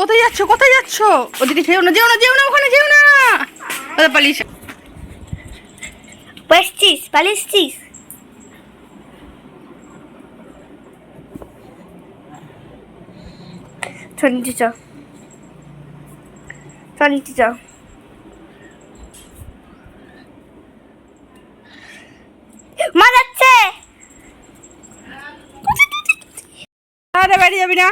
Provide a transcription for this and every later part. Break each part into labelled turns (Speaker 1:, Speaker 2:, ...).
Speaker 1: কোথায় যাচ্ছ? কোথায় যাচ্ছ? ওদিকে যেও না যেও না যেও না ওখানে যেও না। ওদের পালিয়েছে
Speaker 2: পালিয়েছিস পালিয়েছিস? চল নিচে চ। চল চ। মা যাচ্ছে।
Speaker 1: আরে বাড়ি যাবি না?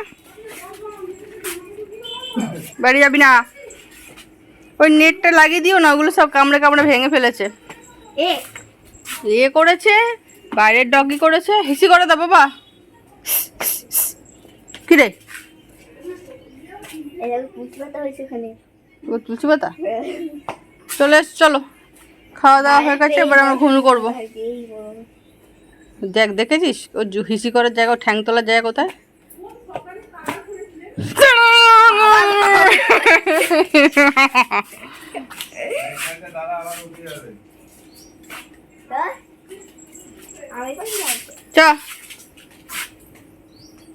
Speaker 1: বাড়ি যাবি না? ওই নেটটা লাগিয়ে দিও না ওগুলো সব কামড়ে কামড়ে ভেঙে ফেলেছে।
Speaker 2: এ।
Speaker 1: করেছে বাইরের ডগি করেছে হিসি করে দাও বাবা। কি রে?
Speaker 2: এই দেখো পুঁতি পাতা
Speaker 1: ও তুলছি পাতা? চলে এস চলো। খাওয়া দাওয়া হয়ে গেছে এবার আমরা ঘুমিয়ে করব দেখ দেখেছিস? ও হিসি করার জায়গা ঠ্যাং তোলার জায়গা কোথায়?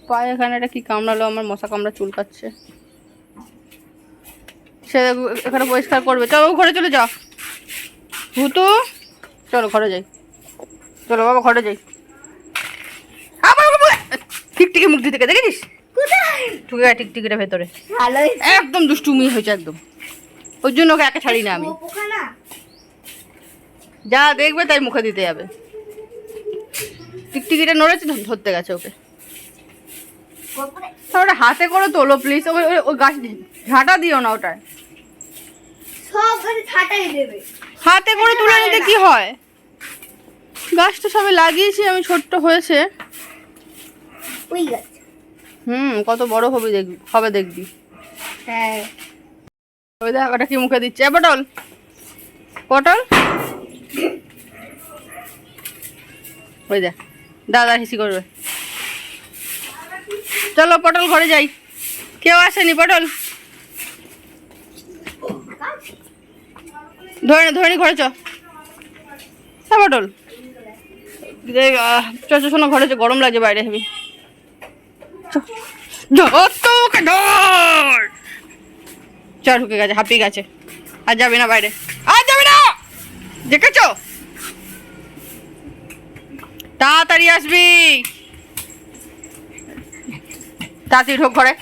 Speaker 1: পায়ে এখানে কি কামড়ালো? আমার মশা কামড়া চুলকাচ্ছে। সে এখানে পরিষ্কার করবে। চলো ঘরে চলে যাও। ভূতু, চলো ঘরে যাই। চলো বাবা, ঘরে যাই। আবার ওকে বলে- মুখ দিতে দেখেছিস? ঢুকে গেছে টিকটিকিটা ভেতরে। একদম দুষ্টুমি হয়েছে একদম। ওই জন্য ওকে একা ছাড়ি না আমি? যা দেখবে তাই মুখে দিতে যাবে। টিকটিকিটা নড়েছে ধরতে গেছে ওকে? ওটা হাতে করে তোলো প্লিজ ওই ওই- গাছ ঝাঁটা দিও না ওটায়। হাতে করে তুলে নিতে কি হয়? গাছটা সবে লাগিয়েছি আমি ছোট্ট হয়েছে।
Speaker 2: ওই গাছ।
Speaker 1: হুম কত বড় হবে দেখবি হবে দেখবি।
Speaker 2: হ্যাঁ।
Speaker 1: ওই দেখ ওটা কি মুখে দিচ্ছে? পটল। পটল? ওই দেখ দাদা হিসি করবে। চলো পটল ঘরে যাই। কেউ আসেনি পটল? ধরে নে, ধরে ঘরে চ। পটল। চ শোনো ঘরে চ গরম লাগছে বাইরে হেবি। চ ধর তো ওকে ধর চ ঢুকে গেছে হাঁপিয়ে গেছে। আর যাবে না বাইরে। আর যাবে না! দেখেছ? তাড়াতাড়ি আসবি। তাড়াতাড়ি ঢোক ঘরে।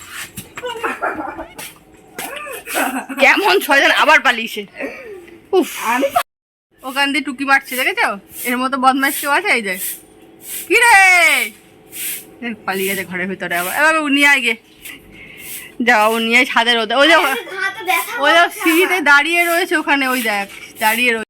Speaker 1: কেমন ছয়জন আবার পালিয়েছে। উফ। ওখান দিয়ে টুকি মারছে দেখেছ? এর মতো বদমাইশ কেউ আছে এই যে। কি রে এ, পালিয়ে গেছে ঘরের ভিতরে আবার। এবার উনি আয় গে যাও উনি ছাদের ওদের ওই যে ওই সিঁড়িতে দাঁড়িয়ে রয়েছে ওখানে ওই দেখ দাঁড়িয়ে রয়েছে